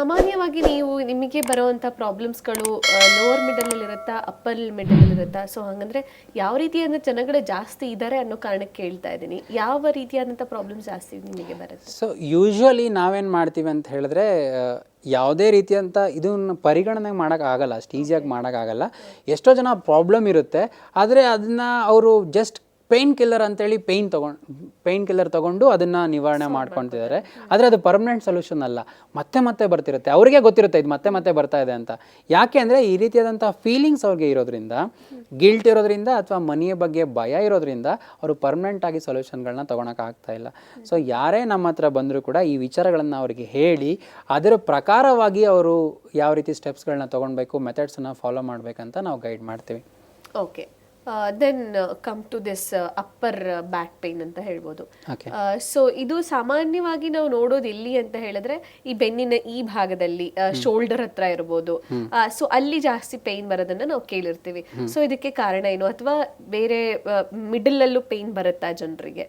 ಸಾಮಾನ್ಯವಾಗಿ ನೀವು ನಿಮಗೆ ಬರುವಂಥ ಪ್ರಾಬ್ಲಮ್ಸ್ಗಳು ಲೋವರ್ ಮಿಡಲಲ್ಲಿ ಇರುತ್ತಾ ಅಪ್ಪರ್ ಮಿಡಲಲ್ಲಿ ಇರುತ್ತಾ? ಸೊ ಹಂಗಂದ್ರೆ ಯಾವ ರೀತಿಯಾದ ಜನಗಳು ಜಾಸ್ತಿ ಇದ್ದಾರೆ ಅನ್ನೋ ಕಾರಣಕ್ಕೆ ಕೇಳ್ತಾ ಇದ್ದೀನಿ. ಯಾವ ರೀತಿಯಾದಂಥ ಪ್ರಾಬ್ಲಮ್ಸ್ ಜಾಸ್ತಿ ನಿಮಗೆ ಬರುತ್ತೆ? ಸೊ ಯೂಶ್ವಲಿ ನಾವೇನು ಮಾಡ್ತೀವಿ ಅಂತ ಹೇಳಿದ್ರೆ ಯಾವುದೇ ರೀತಿಯಂಥ ಇದನ್ನ ಪರಿಗಣನೆ ಮಾಡೋಕ್ಕಾಗಲ್ಲ ಅಷ್ಟು ಈಸಿಯಾಗಿ ಮಾಡೋಕ್ಕಾಗಲ್ಲ ಎಷ್ಟೋ ಜನ ಪ್ರಾಬ್ಲಮ್ ಇರುತ್ತೆ, ಆದರೆ ಅದನ್ನು ಅವರು ಜಸ್ಟ್ ಪೇಯ್ನ್ ಕಿಲ್ಲರ್ ಅಂತೇಳಿ ಪೇಯ್ನ್ ತೊಗೊಂಡು ಪೇಯ್ನ್ ಕಿಲ್ಲರ್ ತೊಗೊಂಡು ಅದನ್ನು ನಿವಾರಣೆ ಮಾಡ್ಕೊತಿದ್ದಾರೆ ಆದರೆ ಅದು ಪರ್ಮನೆಂಟ್ ಸೊಲ್ಯೂಷನ್ ಅಲ್ಲ. ಮತ್ತೆ ಮತ್ತೆ ಬರ್ತಿರುತ್ತೆ. ಅವರಿಗೆ ಗೊತ್ತಿರುತ್ತೆ ಇದು ಮತ್ತೆ ಮತ್ತೆ ಬರ್ತಾ ಇದೆ ಅಂತ. ಯಾಕೆ ಅಂದರೆ ಈ ರೀತಿಯಾದಂಥ ಫೀಲಿಂಗ್ಸ್ ಅವ್ರಿಗೆ ಇರೋದ್ರಿಂದ ಗಿಲ್ಟ್ ಇರೋದ್ರಿಂದ ಅಥವಾ ಮನೆಯ ಬಗ್ಗೆ ಭಯ ಇರೋದ್ರಿಂದ ಅವರು ಪರ್ಮನೆಂಟ್ ಆಗಿ ಸೊಲ್ಯೂಷನ್ಗಳನ್ನ ತೊಗೊಳಕ್ಕೆ ಆಗ್ತಾ ಇಲ್ಲ. ಸೊ ಯಾರೇ ನಮ್ಮ ಹತ್ರ ಬಂದರೂ ಕೂಡ ಈ ವಿಚಾರಗಳನ್ನು ಅವರಿಗೆ ಹೇಳಿ ಅದರ ಪ್ರಕಾರವಾಗಿ ಅವರು ಯಾವ ರೀತಿ ಸ್ಟೆಪ್ಸ್ಗಳನ್ನ ತೊಗೊಳ್ಬೇಕು ಮೆಥಡ್ಸನ್ನು ಫಾಲೋ ಮಾಡಬೇಕಂತ ನಾವು ಗೈಡ್ ಮಾಡ್ತೀವಿ. Okay then come to this upper back pain ಅಂತ ಹೇಳ್ಬೋದು. ಸೊ ಇದು ಸಾಮಾನ್ಯವಾಗಿ ನಾವು ನೋಡೋದು ಎಲ್ಲಿ ಅಂತ ಹೇಳಿದ್ರೆ ಈ ಬೆನ್ನಿನ ಈ ಭಾಗದಲ್ಲಿ ಶೋಲ್ಡರ್ ಹತ್ರ ಇರ್ಬೋದು. ಸೊ ಅಲ್ಲಿ ಜಾಸ್ತಿ ಪೇನ್ ಬರೋದನ್ನ ನಾವು ಕೇಳಿರ್ತೀವಿ. ಸೊ ಇದಕ್ಕೆ ಕಾರಣ ಏನು? ಅಥವಾ ಬೇರೆ ಮಿಡಲ್ ಅಲ್ಲೂ ಪೇನ್ ಬರುತ್ತಾ ಜನರಿಗೆ?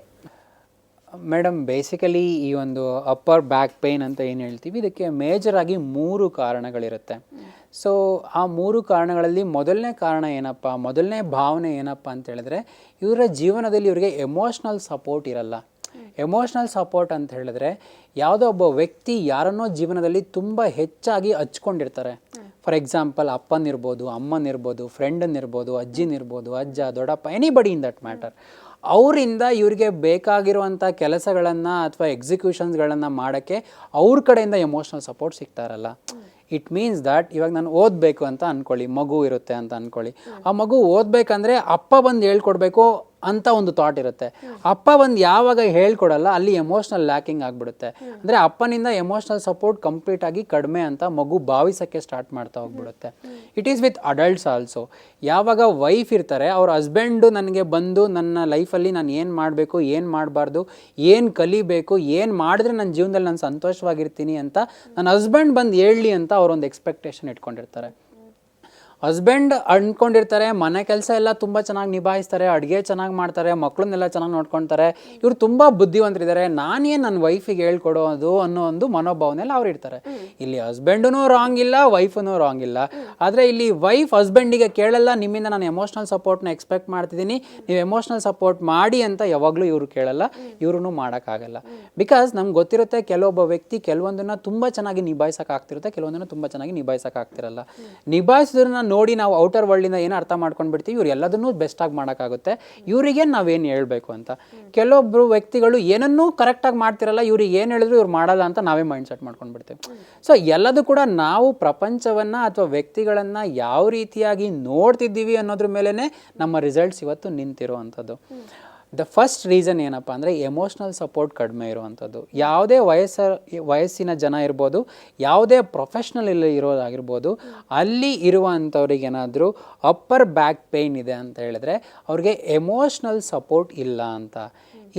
ಮೇಡಮ್ ಬೇಸಿಕಲಿ ಈ ಒಂದು ಅಪ್ಪರ್ ಬ್ಯಾಕ್ ಪೇನ್ ಅಂತ ಏನು ಹೇಳ್ತೀವಿ, ಇದಕ್ಕೆ ಮೇಜರ್ ಆಗಿ ಮೂರು ಕಾರಣಗಳಿರುತ್ತೆ. ಸೊ ಆ ಮೂರು ಕಾರಣಗಳಲ್ಲಿ ಮೊದಲನೇ ಕಾರಣ ಏನಪ್ಪ, ಮೊದಲನೇ ಭಾವನೆ ಏನಪ್ಪ ಅಂತ ಹೇಳಿದ್ರೆ, ಇವರ ಜೀವನದಲ್ಲಿ ಇವರಿಗೆ ಎಮೋಷ್ನಲ್ ಸಪೋರ್ಟ್ ಇರಲ್ಲ. ಎಮೋಷ್ನಲ್ ಸಪೋರ್ಟ್ ಅಂತ ಹೇಳಿದ್ರೆ, ಯಾವುದೋ ಒಬ್ಬ ವ್ಯಕ್ತಿ ಯಾರನ್ನೋ ಜೀವನದಲ್ಲಿ ತುಂಬ ಹೆಚ್ಚಾಗಿ ಹಚ್ಕೊಂಡಿರ್ತಾರೆ. ಫಾರ್ ಎಕ್ಸಾಂಪಲ್ ಅಪ್ಪನಿರ್ಬೋದು ಅಮ್ಮನಿರ್ಬೋದು ಫ್ರೆಂಡನ್ನಿರ್ಬೋದು ಅಜ್ಜಿನಿರ್ಬೋದು ಅಜ್ಜ, ದೊಡ್ಡಪ್ಪ ಎನಿಬಡಿ ಇನ್ ದಟ್ ಮ್ಯಾಟರ್ ಅವರಿಂದ ಇವರಿಗೆ ಬೇಕಾಗಿರುವಂಥ ಕೆಲಸಗಳನ್ನು ಅಥವಾ ಎಕ್ಸಿಕ್ಯೂಷನ್ಸ್ಗಳನ್ನು ಮಾಡೋಕ್ಕೆ ಅವ್ರ ಕಡೆಯಿಂದ ಎಮೋಷ್ನಲ್ ಸಪೋರ್ಟ್ ಸಿಗ್ತಾರಲ್ಲ. ಇಟ್ ಮೀನ್ಸ್ ದಟ್ ಇವಾಗ ನಾನು ಓದಬೇಕು ಅಂತ ಅಂದ್ಕೊಳ್ಳಿ ಮಗು ಇರುತ್ತೆ ಅಂತ ಅಂದ್ಕೊಳ್ಳಿ ಆ ಮಗು ಓದಬೇಕಂದ್ರೆ ಅಪ್ಪ ಬಂದು ಹೇಳ್ಕೊಡ್ಬೇಕು ಅಂತ ಒಂದು ಥಾಟ್ ಇರುತ್ತೆ. ಅಪ್ಪ ಒಂದು ಯಾವಾಗ ಹೇಳ್ಕೊಡಲ್ಲ, ಅಲ್ಲಿ ಎಮೋಷ್ನಲ್ ಲ್ಯಾಕಿಂಗ್ ಆಗಿಬಿಡುತ್ತೆ. ಅಂದರೆ ಅಪ್ಪನಿಂದ ಎಮೋಷ್ನಲ್ ಸಪೋರ್ಟ್ ಕಂಪ್ಲೀಟ್ ಆಗಿ ಕಡಿಮೆ ಅಂತ ಮಗು ಭಾವಿಸೋಕ್ಕೆ ಸ್ಟಾರ್ಟ್ ಮಾಡ್ತಾ ಹೋಗ್ಬಿಡುತ್ತೆ. It is with adults also ಯಾವಾಗ ವೈಫ್ ಇರ್ತಾರೆ, ಅವ್ರ ಹಸ್ಬೆಂಡು ನನಗೆ ಬಂದು ನನ್ನ ಲೈಫಲ್ಲಿ ನಾನು ಏನು ಮಾಡಬೇಕು, ಏನು ಮಾಡಬಾರ್ದು, ಏನು ಕಲಿಬೇಕು, ಏನು ಮಾಡಿದ್ರೆ ನನ್ನ ಜೀವನದಲ್ಲಿ ನಾನು ಸಂತೋಷವಾಗಿರ್ತೀನಿ ಅಂತ ನನ್ನ ಹಸ್ಬೆಂಡ್ ಬಂದು ಹೇಳಲಿ ಅಂತ ಅವರೊಂದು ಎಕ್ಸ್ಪೆಕ್ಟೇಷನ್ ಇಟ್ಕೊಂಡಿರ್ತಾರೆ. ಹಸ್ಬೆಂಡ್ ಅಂದ್ಕೊಂಡಿರ್ತಾರೆ ಮನೆ ಕೆಲಸ ಎಲ್ಲ ತುಂಬ ಚೆನ್ನಾಗಿ ನಿಭಾಯಿಸ್ತಾರೆ ಅಡುಗೆ ಚೆನ್ನಾಗಿ ಮಾಡ್ತಾರೆ ಮಕ್ಕಳನ್ನೆಲ್ಲ ಚೆನ್ನಾಗಿ ನೋಡ್ಕೊತಾರೆ. ಇವ್ರು ತುಂಬ ಬುದ್ಧಿವಂತರಿದ್ದಾರೆ. ನಾನೇ ನನ್ನ ವೈಫಿಗೆ ಹೇಳ್ಕೊಡೋದು ಅನ್ನೋ ಒಂದು ಮನೋಭಾವನೆಲ್ಲ ಅವ್ರು ಇರ್ತಾರೆ. ಇಲ್ಲಿ ಹಸ್ಬೆಂಡೂ ರಾಂಗ್ ಇಲ್ಲ ವೈಫೂ ರಾಂಗ್ ಇಲ್ಲ. ಆದರೆ ಇಲ್ಲಿ ವೈಫ್ ಹಸ್ಬೆಂಡಿಗೆ ಕೇಳಲ್ಲ ನಿಮ್ಮಿಂದ ನಾನು ಎಮೋಷ್ನಲ್ ಸಪೋರ್ಟ್ನ ಎಕ್ಸ್ಪೆಕ್ಟ್ ಮಾಡ್ತಿದ್ದೀನಿ. ನೀವು ಎಮೋಷ್ನಲ್ ಸಪೋರ್ಟ್ ಮಾಡಿ ಅಂತ ಯಾವಾಗಲೂ ಇವರು ಕೇಳಲ್ಲ ಇವ್ರೂ ಮಾಡೋಕ್ಕಾಗಲ್ಲ. ಬಿಕಾಸ್ ನಮ್ಗೆ ಗೊತ್ತಿರುತ್ತೆ ಕೆಲವೊಬ್ಬ ವ್ಯಕ್ತಿ ಕೆಲವೊಂದನ್ನು ತುಂಬ ಚೆನ್ನಾಗಿ ನಿಭಾಯಿಸೋಕ್ಕಾಗ್ತಿರುತ್ತೆ ಕೆಲವೊಂದನ್ನು ತುಂಬ ಚೆನ್ನಾಗಿ ನಿಭಾಯಿಸೋಕ್ಕಾಗ್ತಿರಲ್ಲ. ನಿಭಾಯಿಸೋದನ್ನ ನೋಡಿ ನಾವು ಔಟರ್ ವರ್ಲ್ಡಿಂದ ಏನು ಅರ್ಥ ಮಾಡ್ಕೊಂಡ್ಬಿಡ್ತೀವಿ, ಇವ್ರು ಎಲ್ಲದನ್ನೂ ಬೆಸ್ಟಾಗಿ ಮಾಡೋಕ್ಕಾಗುತ್ತೆ. ಇವರಿಗೆ ನಾವೇನು ಹೇಳಬೇಕು ಅಂತ. ಕೆಲವೊಬ್ಬರು ವ್ಯಕ್ತಿಗಳು ಏನನ್ನೂ ಕರೆಕ್ಟಾಗಿ ಮಾಡ್ತಿರಲ್ಲ, ಇವ್ರಿಗೆ ಏನು ಹೇಳಿದ್ರು ಇವ್ರು ಮಾಡಲ್ಲ ಅಂತ ನಾವೇ ಮೈಂಡ್ ಸೆಟ್ ಮಾಡ್ಕೊಂಡು ಬಿಡ್ತೀವಿ ಸೊ ಎಲ್ಲದೂ ಕೂಡ ನಾವು ಪ್ರಪಂಚವನ್ನು ಅಥವಾ ವ್ಯಕ್ತಿಗಳನ್ನು ಯಾವ ರೀತಿಯಾಗಿ ನೋಡ್ತಿದ್ದೀವಿ ಅನ್ನೋದ್ರ ಮೇಲೇ ನಮ್ಮ ರಿಸಲ್ಟ್ಸ್ ಇವತ್ತು ನಿಂತಿರುವಂಥದ್ದು ದ ಫಸ್ಟ್ ರೀಸನ್ ಏನಪ್ಪ ಅಂದರೆ ಎಮೋಷ್ನಲ್ ಸಪೋರ್ಟ್ ಕಡಿಮೆ ಇರುವಂಥದ್ದು. ಯಾವುದೇ ವಯಸ್ಸ, ವಯಸ್ಸಿನ ಜನ ಇರ್ಬೋದು, ಯಾವುದೇ ಪ್ರೊಫೆಷ್ನಲ್ ಇಲ್ಲಿ ಇರೋದಾಗಿರ್ಬೋದು, ಅಲ್ಲಿ ಇರುವಂಥವ್ರಿಗೆ ಏನಾದರೂ ಅಪ್ಪರ್ ಬ್ಯಾಕ್ ಪೇಯ್ನ್ ಇದೆ ಅಂತ ಹೇಳಿದ್ರೆ ಅವ್ರಿಗೆ ಎಮೋಷ್ನಲ್ ಸಪೋರ್ಟ್ ಇಲ್ಲ ಅಂತ.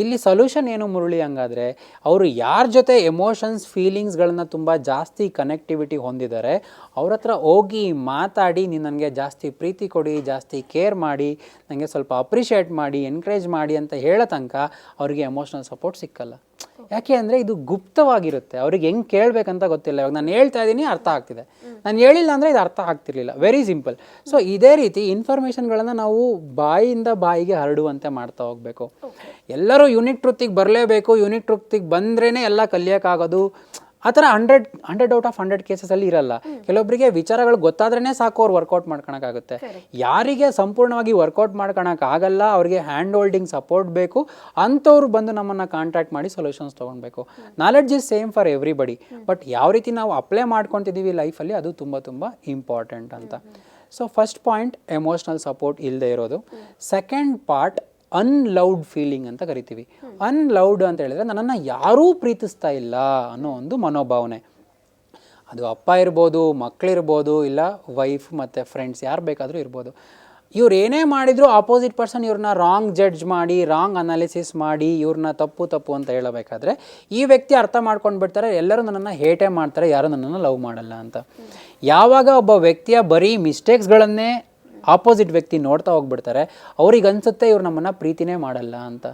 ಇಲ್ಲಿ ಸೊಲ್ಯೂಷನ್ ಏನು ಮುರುಳಿ ಹಂಗಾದರೆ, ಅವರು ಯಾರ ಜೊತೆ ಎಮೋಷನ್ಸ್ ಫೀಲಿಂಗ್ಸ್ಗಳನ್ನ ತುಂಬ ಜಾಸ್ತಿ ಕನೆಕ್ಟಿವಿಟಿ ಹೊಂದಿದ್ದಾರೆ ಅವ್ರ ಹತ್ರ ಹೋಗಿ ಮಾತಾಡಿ, ನೀನು ನನಗೆ ಜಾಸ್ತಿ ಪ್ರೀತಿ ಕೊಡಿ, ಜಾಸ್ತಿ ಕೇರ್ ಮಾಡಿ ನನಗೆ ಸ್ವಲ್ಪ ಅಪ್ರಿಷಿಯೇಟ್ ಮಾಡಿ ಎನ್ಕರೇಜ್ ಮಾಡಿ ಅಂತ ಹೇಳೋ ತನಕ ಅವರಿಗೆ ಎಮೋಷ್ನಲ್ ಸಪೋರ್ಟ್ ಸಿಕ್ಕಲ್ಲ. ಯಾಕೆ ಅಂದರೆ ಇದು ಗುಪ್ತವಾಗಿರುತ್ತೆ. ಅವ್ರಿಗೆ ಹೆಂಗೆ ಕೇಳಬೇಕಂತ ಗೊತ್ತಿಲ್ಲ. ಇವಾಗ ನಾನು ಹೇಳ್ತಾ ಇದ್ದೀನಿ ಅರ್ಥ ಆಗ್ತಿದೆ. ನಾನು ಹೇಳಿಲ್ಲ ಅಂದರೆ ಇದು ಅರ್ಥ ಆಗ್ತಿರ್ಲಿಲ್ಲ. ವೆರಿ ಸಿಂಪಲ್ ಸೊ ಇದೇ ರೀತಿ ಇನ್ಫಾರ್ಮೇಷನ್ಗಳನ್ನು ನಾವು ಬಾಯಿಯಿಂದ ಬಾಯಿಗೆ ಹರಡುವಂತೆ ಮಾಡ್ತಾ ಹೋಗಬೇಕು. ಎಲ್ಲರೂ ಯೂನಿಟ್ ಟ್ರುತ್ತಿಗೆ ಬರಲೇಬೇಕು. ಯೂನಿಟ್ ಟ್ರುತ್ತಿಗೆ ಬಂದ್ರೇ ಎಲ್ಲ ಕಲಿಯೋಕ್ಕಾಗೋದು. ಆ ಥರ hundred hundred out of hundred ಕೇಸಸಲ್ಲಿ ಇರಲ್ಲ. ಕೆಲವೊಬ್ಬರಿಗೆ ವಿಚಾರಗಳು ಗೊತ್ತಾದ್ರೇ ಸಾಕು ಅವ್ರು ವರ್ಕೌಟ್ ಮಾಡ್ಕೊಳಕ್ಕಾಗುತ್ತೆ ಯಾರಿಗೆ ಸಂಪೂರ್ಣವಾಗಿ ವರ್ಕೌಟ್ ಮಾಡ್ಕೊಳಕ್ಕಾಗಲ್ಲ ಅವ್ರಿಗೆ ಹ್ಯಾಂಡ್ ಹೋಲ್ಡಿಂಗ್ ಸಪೋರ್ಟ್ ಬೇಕು ಅಂಥವ್ರು ಬಂದು ನಮ್ಮನ್ನು ಕಾಂಟ್ಯಾಕ್ಟ್ ಮಾಡಿ ಸೊಲ್ಯೂಷನ್ಸ್ ತೊಗೊಳ್ಬೇಕು knowledge is same for everybody but ಯಾವ ರೀತಿ ನಾವು ಅಪ್ಲೈ ಮಾಡ್ಕೊತಿದ್ದೀವಿ ಲೈಫಲ್ಲಿ ಅದು ತುಂಬ ತುಂಬ ಇಂಪಾರ್ಟೆಂಟ್ ಅಂತ. So first point emotional support ಇಲ್ಲದೆ ಇರೋದು. ಸೆಕೆಂಡ್ ಪಾರ್ಟ್ ಅನ್ಲೌಡ್ ಫೀಲಿಂಗ್ ಅಂತ ಕರಿತೀವಿ. ಅನ್ಲೌಡ್ ಅಂತ ಹೇಳಿದ್ರೆ ನನ್ನನ್ನು ಯಾರೂ ಪ್ರೀತಿಸ್ತಾ ಇಲ್ಲ ಅನ್ನೋ ಒಂದು ಮನೋಭಾವನೆ. ಅದು ಅಪ್ಪ ಇರ್ಬೋದು ಮಕ್ಕಳಿರ್ಬೋದು ಇಲ್ಲ ವೈಫ್ ಮತ್ತು ಫ್ರೆಂಡ್ಸ್ ಯಾರು ಬೇಕಾದರೂ ಇರ್ಬೋದು. ಇವ್ರು ಏನೇ ಮಾಡಿದರೂ ಆಪೋಸಿಟ್ ಪರ್ಸನ್ ಇವ್ರನ್ನ ರಾಂಗ್ ಜಡ್ಜ್ ಮಾಡಿ ರಾಂಗ್ ಅನಾಲಿಸಿಸ್ ಮಾಡಿ ಇವ್ರನ್ನ ತಪ್ಪು ತಪ್ಪು ಅಂತ ಹೇಳಬೇಕಾದ್ರೆ ಈ ವ್ಯಕ್ತಿ ಅರ್ಥ ಮಾಡ್ಕೊಂಡು ಬಿಡ್ತಾರೆ, ಎಲ್ಲರೂ ನನ್ನನ್ನು ಹೇಟೆ ಮಾಡ್ತಾರೆ, ಯಾರೂ ನನ್ನನ್ನು ಲವ್ ಮಾಡಲ್ಲ ಅಂತ. ಯಾವಾಗ ಒಬ್ಬ ವ್ಯಕ್ತಿಯ ಬರೀ ಮಿಸ್ಟೇಕ್ಸ್ಗಳನ್ನೇ ಆಪೋಸಿಟ್ ವ್ಯಕ್ತಿ ನೋಡ್ತಾ ಹೋಗ್ಬಿಡ್ತಾರೆ. ಅವ್ರಿಗೆ ಅನ್ಸುತ್ತೆ ಇವ್ರು ನಮ್ಮನ್ನ ಪ್ರೀತಿನೇ ಮಾಡಲ್ಲ ಅಂತ.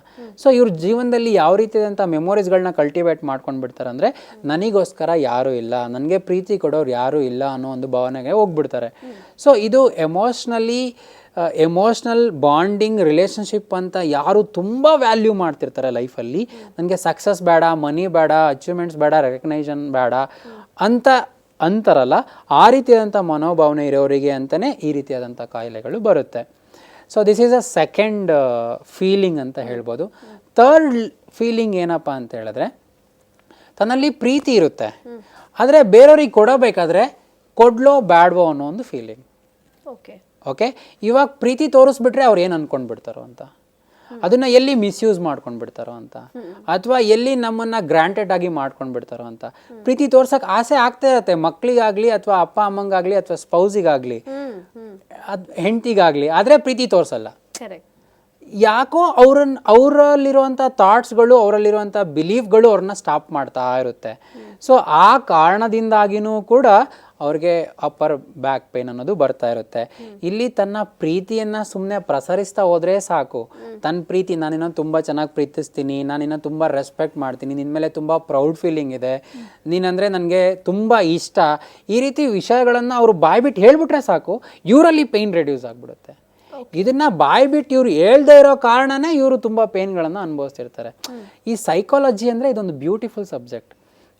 ಸೊ ಇವ್ರ ಜೀವನದಲ್ಲಿ ಯಾವ ರೀತಿಯಾದಂಥ ಮೆಮೊರೀಸ್ಗಳನ್ನ ಕಲ್ಟಿವೇಟ್ ಮಾಡ್ಕೊಂಡು ಬಿಡ್ತಾರೆ ಅಂದರೆ ನನಗೋಸ್ಕರ ಯಾರೂ ಇಲ್ಲ, ನನಗೆ ಪ್ರೀತಿ ಕೊಡೋರು ಯಾರೂ ಇಲ್ಲ ಅನ್ನೋ ಒಂದು ಭಾವನೆಗೆ ಹೋಗ್ಬಿಡ್ತಾರೆ. ಸೊ ಇದು ಎಮೋಷ್ನಲಿ ಎಮೋಷ್ನಲ್ ಬಾಂಡಿಂಗ್ ರಿಲೇಷನ್ಶಿಪ್ ಅಂತ ಯಾರು ತುಂಬ ವ್ಯಾಲ್ಯೂ ಮಾಡ್ತಿರ್ತಾರೆ ಲೈಫಲ್ಲಿ ನನಗೆ ಸಕ್ಸಸ್ ಬೇಡ ಮನಿ ಬೇಡ ಅಚೀವ್ಮೆಂಟ್ಸ್ ಬೇಡ ರೆಕಗ್ನೈಷನ್ ಬೇಡ ಅಂತ ಅಂತಾರಲ್ಲ ಆ ರೀತಿಯಾದಂಥ ಮನೋಭಾವನೆ ಇರೋರಿಗೆ ಅಂತಲೇ ಈ ರೀತಿಯಾದಂಥ ಕಾಯಿಲೆಗಳು ಬರುತ್ತೆ. So this is a second feeling ಅಂತ ಹೇಳ್ಬೋದು. ಥರ್ಡ್ ಫೀಲಿಂಗ್ ಏನಪ್ಪ ಅಂತ ಹೇಳಿದ್ರೆ ತನ್ನಲ್ಲಿ ಪ್ರೀತಿ ಇರುತ್ತೆ. ಆದರೆ ಬೇರೆಯವ್ರಿಗೆ ಕೊಡಬೇಕಾದ್ರೆ ಕೊಡ್ಲೋ ಬ್ಯಾಡ್ವೋ ಅನ್ನೋ ಒಂದು ಫೀಲಿಂಗ್ ಓಕೆ ಓಕೆ ಇವಾಗ ಪ್ರೀತಿ ತೋರಿಸ್ಬಿಟ್ರೆ ಅವ್ರು ಏನು ಅಂದ್ಕೊಂಡ್ಬಿಡ್ತಾರೋ ಅಂತ. ಅದನ್ನ ಎಲ್ಲಿ ಮಿಸ್ಯೂಸ್ ಮಾಡ್ಕೊಂಡ್ ಬಿಡ್ತಾರೋ ಅಂತ. ಅಥವಾ ಎಲ್ಲಿ ನಮ್ಮನ್ನ ಗ್ರಾಂಟೆಡ್ ಆಗಿ ಮಾಡ್ಕೊಂಡ್ ಬಿಡ್ತಾರೋ ಅಂತ. ಪ್ರೀತಿ ತೋರ್ಸಕ್ ಆಸೆ ಆಗ್ತಾ ಇರತ್ತೆ. ಮಕ್ಳಿಗಾಗ್ಲಿ ಅಥವಾ ಅಪ್ಪ ಅಮ್ಮಂಗಾಗ್ಲಿ ಅಥವಾ ಸ್ಪೌಸಿಗಾಗ್ಲಿ. ಅದ್ ಹೆಂಡತಿಗಾಗ್ಲಿ. ಆದ್ರೆ ಪ್ರೀತಿ ತೋರ್ಸಲ್ಲ. ಯಾಕೋ ಅವ್ರನ್ನ ಅವರಲ್ಲಿರುವಂಥ ಥಾಟ್ಸ್ಗಳು ಅವರಲ್ಲಿರುವಂಥ ಬಿಲೀಫ್ಗಳು ಅವ್ರನ್ನ ಸ್ಟಾಪ್ ಮಾಡ್ತಾ ಇರುತ್ತೆ. ಸೊ ಆ ಕಾರಣದಿಂದಾಗಿನೂ ಕೂಡ ಅವ್ರಿಗೆ ಅಪ್ಪರ್ ಬ್ಯಾಕ್ ಪೇನ್ ಅನ್ನೋದು ಬರ್ತಾ ಇರುತ್ತೆ. ಇಲ್ಲಿ ತನ್ನ ಪ್ರೀತಿಯನ್ನ ಸುಮ್ಮನೆ ಪ್ರಸರಿಸ್ತಾ ಹೋದ್ರೆ ಸಾಕು. ತನ್ನ ಪ್ರೀತಿ ನಾನಿನ್ನ ತುಂಬ ಚೆನ್ನಾಗಿ ಪ್ರೀತಿಸ್ತೀನಿ ನಾನಿನ್ನ ತುಂಬ ರೆಸ್ಪೆಕ್ಟ್ ಮಾಡ್ತೀನಿ ನಿನ್ನ ಮೇಲೆ ತುಂಬ ಪ್ರೌಡ್ ಫೀಲಿಂಗ್ ಇದೆ. ನೀನಂದ್ರೆ ನನಗೆ ತುಂಬ ಇಷ್ಟ. ಈ ರೀತಿ ವಿಷಯಗಳನ್ನು ಅವರು ಬಾಯ್ಬಿಟ್ಟು ಹೇಳ್ಬಿಟ್ರೆ ಸಾಕು ಇವರಲ್ಲಿ ಪೇನ್ ರೆಡ್ಯೂಸ್ ಆಗಿಬಿಡುತ್ತೆ. ಇದನ್ನ ಬಾಯ್ ಬಿಟ್ಟು ಇವ್ರು ಹೇಳ್ದೇ ಇರೋ ಕಾರಣನೇ ಇವರು ತುಂಬಾ ಪೇನ್ಗಳನ್ನು ಅನುಭವಿಸ್ತಿರ್ತಾರೆ. ಈ ಸೈಕಾಲಜಿ ಅಂದ್ರೆ ಇದೊಂದು ಬ್ಯೂಟಿಫುಲ್ ಸಬ್ಜೆಕ್ಟ್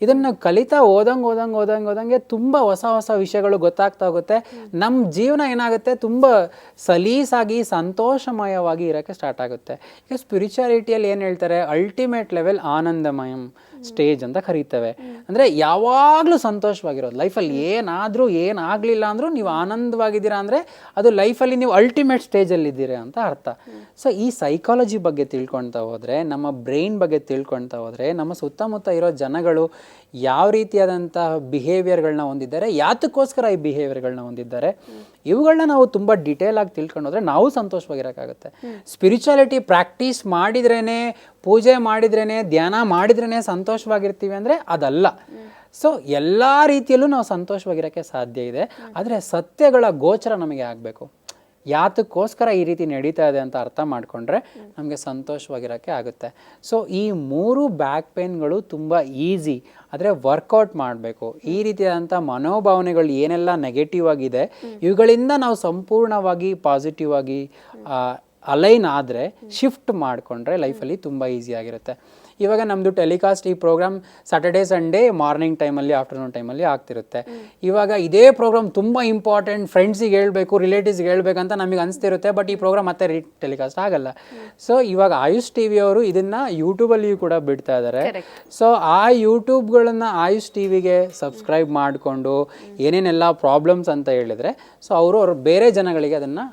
ಇದನ್ನ ಕಲಿತಾ ಓದಂಗ್, ಓದಂಗೆ ಓದಂಗೆ ಓದಂಗೆ ತುಂಬಾ ಹೊಸ ಹೊಸ ವಿಷಯಗಳು ಗೊತ್ತಾಗ್ತಾ ಹೋಗುತ್ತೆ. ನಮ್ಮ ಜೀವನ ಏನಾಗುತ್ತೆ? ತುಂಬಾ ಸಲೀಸಾಗಿ, ಸಂತೋಷಮಯವಾಗಿ ಇರೋಕ್ಕೆ ಸ್ಟಾರ್ಟ್ ಆಗುತ್ತೆ. ಈಗ ಸ್ಪಿರಿಚುಯಾಲಿಟಿಯಲ್ಲಿ ಏನು ಹೇಳ್ತಾರೆ? Ultimate level ಆನಂದಮಯಂ. ಸ್ಟೇಜ್ ಅಂತ ಕರೀತೇವೆ. ಅಂದ್ರೆ ಯಾವಾಗಲೂ ಸಂತೋಷವಾಗಿರೋದು. ಲೈಫಲ್ಲಿ ಏನಾದರೂ ಏನಾಗಲಿಲ್ಲ ಅಂದ್ರೂ ನೀವು ಆನಂದವಾಗಿದ್ದೀರಾ ಅಂದರೆ ಅದು ಲೈಫಲ್ಲಿ ನೀವು ಅಲ್ಟಿಮೇಟ್ ಸ್ಟೇಜಲ್ಲಿ ಇದ್ದೀರಾ ಅಂತ ಅರ್ಥ. ಸೊ ಈ ಸೈಕಾಲಜಿ ಬಗ್ಗೆ ತಿಳ್ಕೊಳ್ತಾ ಹೋದರೆ ನಮ್ಮ ಬ್ರೈನ್ ಬಗ್ಗೆ ತಿಳ್ಕೊಳ್ತಾ ಹೋದರೆ ನಮ್ಮ ಸುತ್ತಮುತ್ತ ಇರೋ ಜನಗಳು ಯಾವ ರೀತಿಯಾದಂತಹ ಬಿಹೇವಿಯರ್ಗಳನ್ನ ಹೊಂದಿದ್ದಾರೆ ಯಾತಕ್ಕೋಸ್ಕರ ಈ ಬಿಹೇವಿಯರ್ಗಳನ್ನ ಹೊಂದಿದ್ದಾರೆ ಇವುಗಳನ್ನ ನಾವು ತುಂಬ ಡಿಟೇಲ್ ಆಗಿ ತಿಳ್ಕೊಂಡೋದ್ರೆ ನಾವು ಸಂತೋಷವಾಗಿರೋಕ್ಕಾಗುತ್ತೆ. ಸ್ಪಿರಿಚುಯಾಲಿಟಿ ಪ್ರಾಕ್ಟೀಸ್ ಮಾಡಿದ್ರೇ ಪೂಜೆ ಮಾಡಿದ್ರೇ ಧ್ಯಾನ ಮಾಡಿದ್ರೇ ಸಂತೋಷವಾಗಿರ್ತೀವಿ ಅಂದರೆ ಅದಲ್ಲ. ಸೊ ಎಲ್ಲ ರೀತಿಯಲ್ಲೂ ನಾವು ಸಂತೋಷವಾಗಿರೋಕ್ಕೆ ಸಾಧ್ಯ ಇದೆ. ಆದರೆ ಸತ್ಯಗಳ ಗೋಚರ ನಮಗೆ ಆಗಬೇಕು. ಯಾತಕ್ಕೋಸ್ಕರ ಈ ರೀತಿ ನಡೀತಾ ಇದೆ ಅಂತ ಅರ್ಥ ಮಾಡಿಕೊಂಡ್ರೆ ನಮಗೆ ಸಂತೋಷವಾಗಿರೋಕ್ಕೆ ಆಗುತ್ತೆ. ಸೊ ಈ ಮೂರು ಬ್ಯಾಕ್ ಪೇನ್ಗಳು ತುಂಬ ಈಸಿ ಆದರೆ ವರ್ಕೌಟ್ ಮಾಡಬೇಕು. ಈ ರೀತಿಯಾದಂಥ ಮನೋಭಾವನೆಗಳು ಏನೆಲ್ಲ ನೆಗೆಟಿವ್ ಆಗಿದೆ ಇವುಗಳಿಂದ ನಾವು ಸಂಪೂರ್ಣವಾಗಿ ಪಾಸಿಟಿವ್ ಆಗಿ ಅಲೈನ್ ಆದರೆ ಶಿಫ್ಟ್ ಮಾಡಿಕೊಂಡ್ರೆ ಲೈಫಲ್ಲಿ ತುಂಬ ಈಸಿ ಆಗಿರುತ್ತೆ. ಇವಾಗ ನಮ್ಮದು ಟೆಲಿಕಾಸ್ಟ್ ಈ ಪ್ರೋಗ್ರಾಮ್ ಸ್ಯಾಟರ್ಡೇ ಸಂಡೇ ಮಾರ್ನಿಂಗ್ ಟೈಮಲ್ಲಿ ಆಫ್ಟರ್ನೂನ್ ಟೈಮಲ್ಲಿ ಆಗ್ತಿರುತ್ತೆ. ಇವಾಗ ಇದೇ ಪ್ರೋಗ್ರಾಮ್ ತುಂಬ ಇಂಪಾರ್ಟೆಂಟ್ ಫ್ರೆಂಡ್ಸಿಗೆ ಹೇಳಬೇಕು ರಿಲೇಟಿವ್ಸ್ಗೆ ಹೇಳ್ಬೇಕಂತ ನಮಗೆ ಅನಿಸ್ತಿರುತ್ತೆ ಬಟ್ ಈ ಪ್ರೋಗ್ರಾಮ್ ಮತ್ತೆ ರೀ ಟೆಲಿಕಾಸ್ಟ್ ಆಗಲ್ಲ. ಸೊ ಇವಾಗ ಆಯುಷ್ ಟಿ ಅವರು ಇದನ್ನ ಯೂಟ್ಯೂಬಲ್ಲಿಯೂ ಕೂಡ ಬಿಡ್ತಾ ಇದ್ದಾರೆ. ಸೊ ಆ ಯೂಟ್ಯೂಬ್ಗಳನ್ನು ಆಯುಷ್ ಟಿ ವಿಗೆ ಸಬ್ಸ್ಕ್ರೈಬ್ ಮಾಡಿಕೊಂಡು ಏನೇನೆಲ್ಲ ಪ್ರಾಬ್ಲಮ್ಸ್ ಅಂತ ಹೇಳಿದ್ರೆ ಸೊ ಅವರು ಅವ್ರ ಬೇರೆ ಜನಗಳಿಗೆ ಅದನ್ನು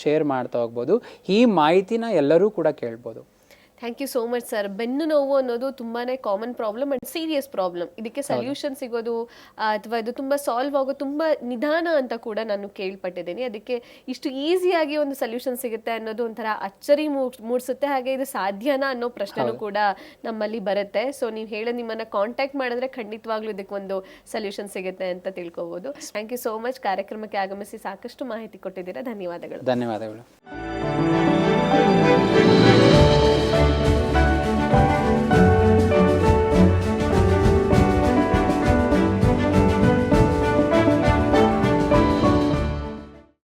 ಶೇರ್ ಮಾಡ್ತಾ ಹೋಗ್ಬೋದು. ಈ ಮಾಹಿತಿನ ಎಲ್ಲರೂ ಕೂಡ ಕೇಳ್ಬೋದು. Thank you so much sir ಬೆನ್ನು ನೋವು ಅನ್ನೋದು ತುಂಬಾನೇ common problem and serious problem ಇದಕ್ಕೆ ಸೊಲ್ಯೂಷನ್ ಸಿಗೋದು ಅಥವಾ ಇದು ತುಂಬಾ ಸಾಲ್ವ್ ಆಗೋ ತುಂಬಾ ನಿಧಾನ ಅಂತ ಕೂಡ ನಾನು ಕೇಳ್ಪಟ್ಟಿದ್ದೀನಿ. ಅದಕ್ಕೆ ಇಷ್ಟು ಈಸಿಯಾಗಿ ಒಂದು ಸೊಲ್ಯೂಷನ್ ಸಿಗುತ್ತೆ ಅನ್ನೋದು ಒಂಥರ ಅಚ್ಚರಿ ಮೂಡಿಸುತ್ತೆ ಮೂಡ್ಸುತ್ತೆ. ಹಾಗೆ ಇದು ಸಾಧ್ಯನಾ ಅನ್ನೋ ಪ್ರಶ್ನೆನೂ ಕೂಡ ನಮ್ಮಲ್ಲಿ ಬರುತ್ತೆ. ಸೊ ನೀವು ಹೇಳೋ ನಿಮ್ಮನ್ನ ಕಾಂಟ್ಯಾಕ್ಟ್ ಮಾಡಿದ್ರೆ ಖಂಡಿತವಾಗ್ಲೂ ಇದಕ್ಕೆ ಒಂದು ಸೊಲ್ಯೂಷನ್ ಸಿಗುತ್ತೆ ಅಂತ ತಿಳ್ಕೊಬೋದು. ಥ್ಯಾಂಕ್ ಯು ಸೋ ಮಚ್ ಕಾರ್ಯಕ್ರಮಕ್ಕೆ ಆಗಮಿಸಿ ಸಾಕಷ್ಟು ಮಾಹಿತಿ ಕೊಟ್ಟಿದ್ದೀರಾ. ಧನ್ಯವಾದಗಳು. ಧನ್ಯವಾದಗಳು.